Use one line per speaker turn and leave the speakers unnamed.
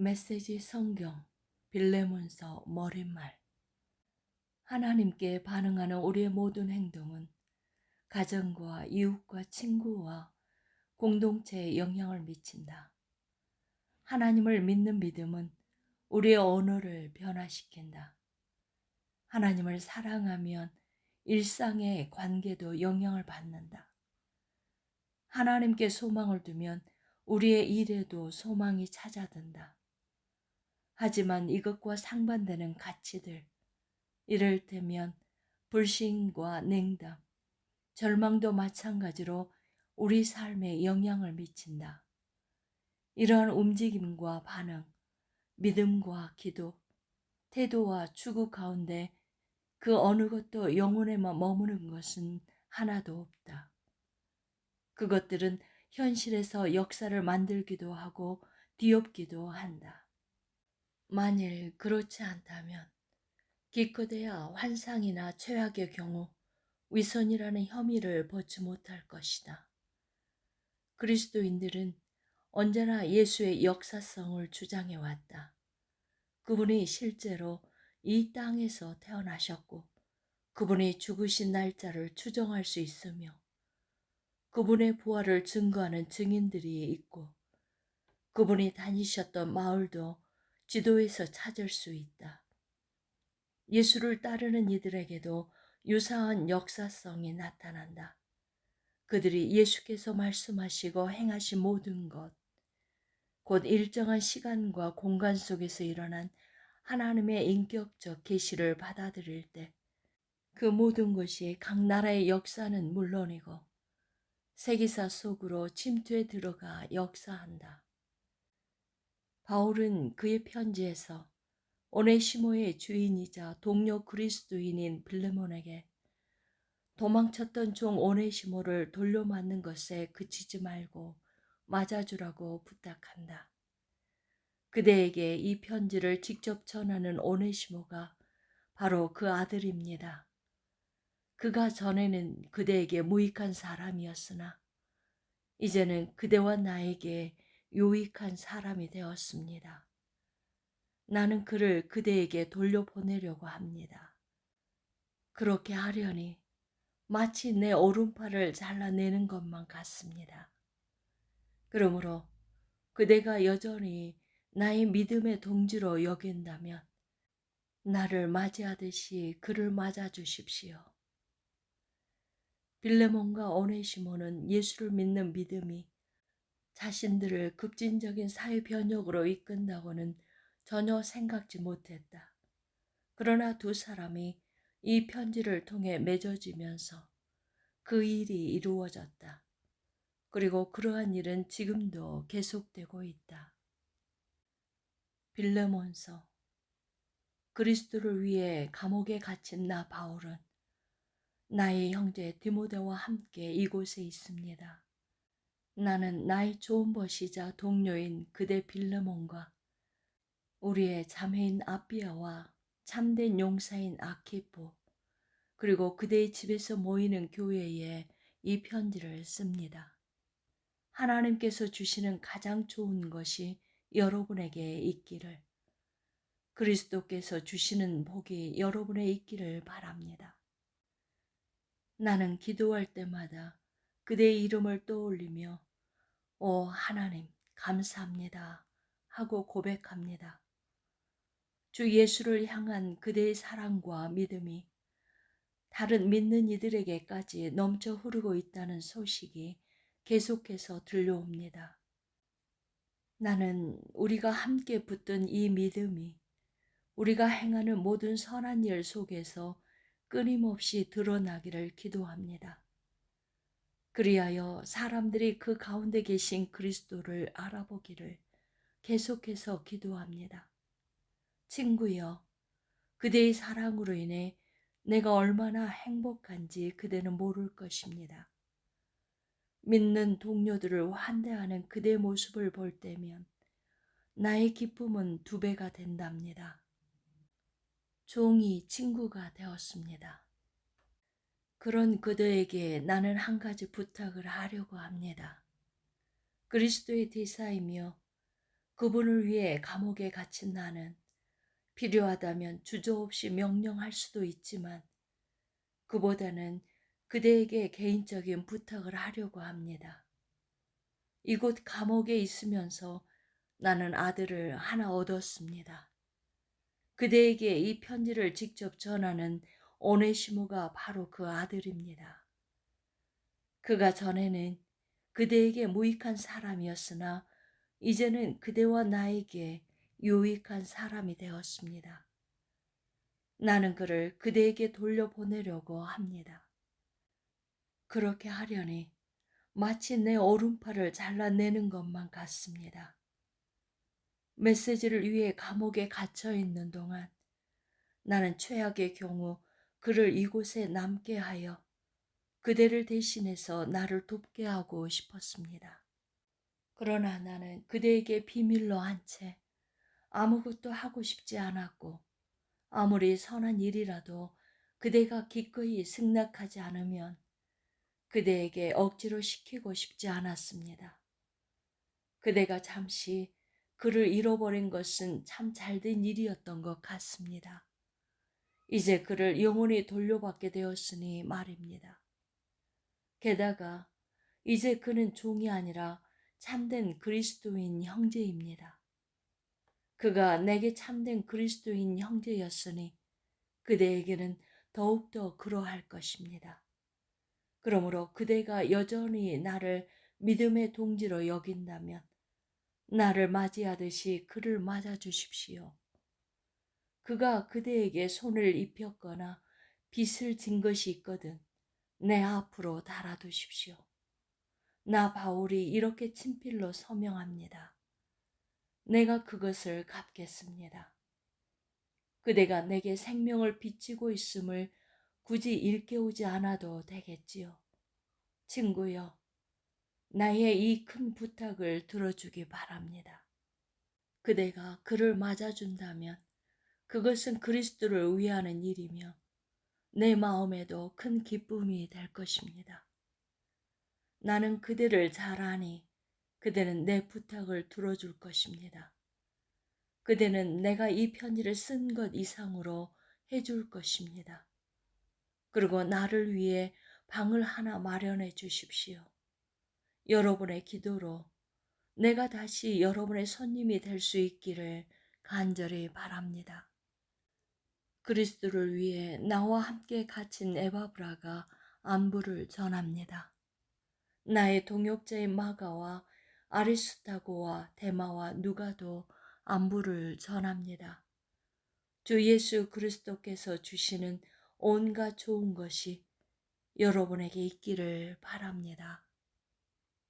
메시지 성경 빌레몬서 머릿말 하나님께 반응하는 우리의 모든 행동은 가정과 이웃과 친구와 공동체에 영향을 미친다. 하나님을 믿는 믿음은 우리의 언어를 변화시킨다. 하나님을 사랑하면 일상의 관계도 영향을 받는다. 하나님께 소망을 두면 우리의 일에도 소망이 찾아든다. 하지만 이것과 상반되는 가치들, 이를테면 불신과 냉담, 절망도 마찬가지로 우리 삶에 영향을 미친다. 이러한 움직임과 반응, 믿음과 기도, 태도와 추구 가운데 그 어느 것도 영혼에만 머무는 것은 하나도 없다. 그것들은 현실에서 역사를 만들기도 하고 뒤엎기도 한다. 만일 그렇지 않다면 기껏해야 환상이나 최악의 경우 위선이라는 혐의를 벗지 못할 것이다. 그리스도인들은 언제나 예수의 역사성을 주장해 왔다. 그분이 실제로 이 땅에서 태어나셨고 그분이 죽으신 날짜를 추정할 수 있으며 그분의 부활을 증거하는 증인들이 있고 그분이 다니셨던 마을도 지도에서 찾을 수 있다. 예수를 따르는 이들에게도 유사한 역사성이 나타난다. 그들이 예수께서 말씀하시고 행하신 모든 것, 곧 일정한 시간과 공간 속에서 일어난 하나님의 인격적 계시를 받아들일 때, 그 모든 것이 각 나라의 역사는 물론이고, 세계사 속으로 침투해 들어가 역사한다. 바울은 그의 편지에서 오네시모의 주인이자 동료 그리스도인인 빌레몬에게 도망쳤던 종 오네시모를 돌려맞는 것에 그치지 말고 맞아주라고 부탁한다. 그대에게 이 편지를 직접 전하는 오네시모가 바로 그 아들입니다. 그가 전에는 그대에게 무익한 사람이었으나 이제는 그대와 나에게 유익한 사람이 되었습니다. 나는 그를 그대에게 돌려보내려고 합니다. 그렇게 하려니 마치 내 오른팔을 잘라내는 것만 같습니다. 그러므로 그대가 여전히 나의 믿음의 동지로 여긴다면 나를 맞이하듯이 그를 맞아 주십시오. 빌레몬과 오네시모는 예수를 믿는 믿음이 자신들을 급진적인 사회 변혁으로 이끈다고는 전혀 생각지 못했다. 그러나 두 사람이 이 편지를 통해 맺어지면서 그 일이 이루어졌다. 그리고 그러한 일은 지금도 계속되고 있다. 빌레몬서 그리스도를 위해 감옥에 갇힌 나 바울은 나의 형제 디모데와 함께 이곳에 있습니다. 나는 나의 좋은 벗이자 동료인 그대 빌레몬과 우리의 자매인 아비아와 참된 용사인 아키포 그리고 그대의 집에서 모이는 교회에 이 편지를 씁니다. 하나님께서 주시는 가장 좋은 것이 여러분에게 있기를 그리스도께서 주시는 복이 여러분에 있기를 바랍니다. 나는 기도할 때마다 그대의 이름을 떠올리며 오 하나님 감사합니다 하고 고백합니다. 주 예수를 향한 그대의 사랑과 믿음이 다른 믿는 이들에게까지 넘쳐 흐르고 있다는 소식이 계속해서 들려옵니다. 나는 우리가 함께 붙든 이 믿음이 우리가 행하는 모든 선한 일 속에서 끊임없이 드러나기를 기도합니다. 그리하여 사람들이 그 가운데 계신 그리스도를 알아보기를 계속해서 기도합니다. 친구여, 그대의 사랑으로 인해 내가 얼마나 행복한지 그대는 모를 것입니다. 믿는 동료들을 환대하는 그대 모습을 볼 때면 나의 기쁨은 두 배가 된답니다. 종이 친구가 되었습니다. 그런 그들에게 나는 한 가지 부탁을 하려고 합니다. 그리스도의 대사이며 그분을 위해 감옥에 갇힌 나는 필요하다면 주저없이 명령할 수도 있지만 그보다는 그대에게 개인적인 부탁을 하려고 합니다. 이곳 감옥에 있으면서 나는 아들을 하나 얻었습니다. 그대에게 이 편지를 직접 전하는 오네시모가 바로 그 아들입니다. 그가 전에는 그대에게 무익한 사람이었으나 이제는 그대와 나에게 유익한 사람이 되었습니다. 나는 그를 그대에게 돌려보내려고 합니다. 그렇게 하려니 마치 내 오른팔을 잘라내는 것만 같습니다. 메시지를 위해 감옥에 갇혀 있는 동안 나는 최악의 경우 그를 이곳에 남게 하여 그대를 대신해서 나를 돕게 하고 싶었습니다. 그러나 나는 그대에게 비밀로 한 채 아무것도 하고 싶지 않았고 아무리 선한 일이라도 그대가 기꺼이 승낙하지 않으면 그대에게 억지로 시키고 싶지 않았습니다. 그대가 잠시 그를 잃어버린 것은 참 잘된 일이었던 것 같습니다. 이제 그를 영원히 돌려받게 되었으니 말입니다. 게다가 이제 그는 종이 아니라 참된 그리스도인 형제입니다. 그가 내게 참된 그리스도인 형제였으니 그대에게는 더욱더 그러할 것입니다. 그러므로 그대가 여전히 나를 믿음의 동지로 여긴다면 나를 맞이하듯이 그를 맞아 주십시오. 그가 그대에게 손을 입혔거나 빚을 진 것이 있거든 내 앞으로 달아두십시오. 나 바울이 이렇게 친필로 서명합니다. 내가 그것을 갚겠습니다. 그대가 내게 생명을 비치고 있음을 굳이 일깨우지 않아도 되겠지요. 친구여, 나의 이 큰 부탁을 들어주기 바랍니다. 그대가 그를 맞아준다면 그것은 그리스도를 위하는 일이며 내 마음에도 큰 기쁨이 될 것입니다. 나는 그대를 잘 아니 그대는 내 부탁을 들어줄 것입니다. 그대는 내가 이 편지를 쓴 것 이상으로 해줄 것입니다. 그리고 나를 위해 방을 하나 마련해 주십시오. 여러분의 기도로 내가 다시 여러분의 손님이 될 수 있기를 간절히 바랍니다. 그리스도를 위해 나와 함께 갇힌 에바브라가 안부를 전합니다. 나의 동역자인 마가와 아리스타고와 데마와 누가도 안부를 전합니다. 주 예수 그리스도께서 주시는 온갖 좋은 것이 여러분에게 있기를 바랍니다.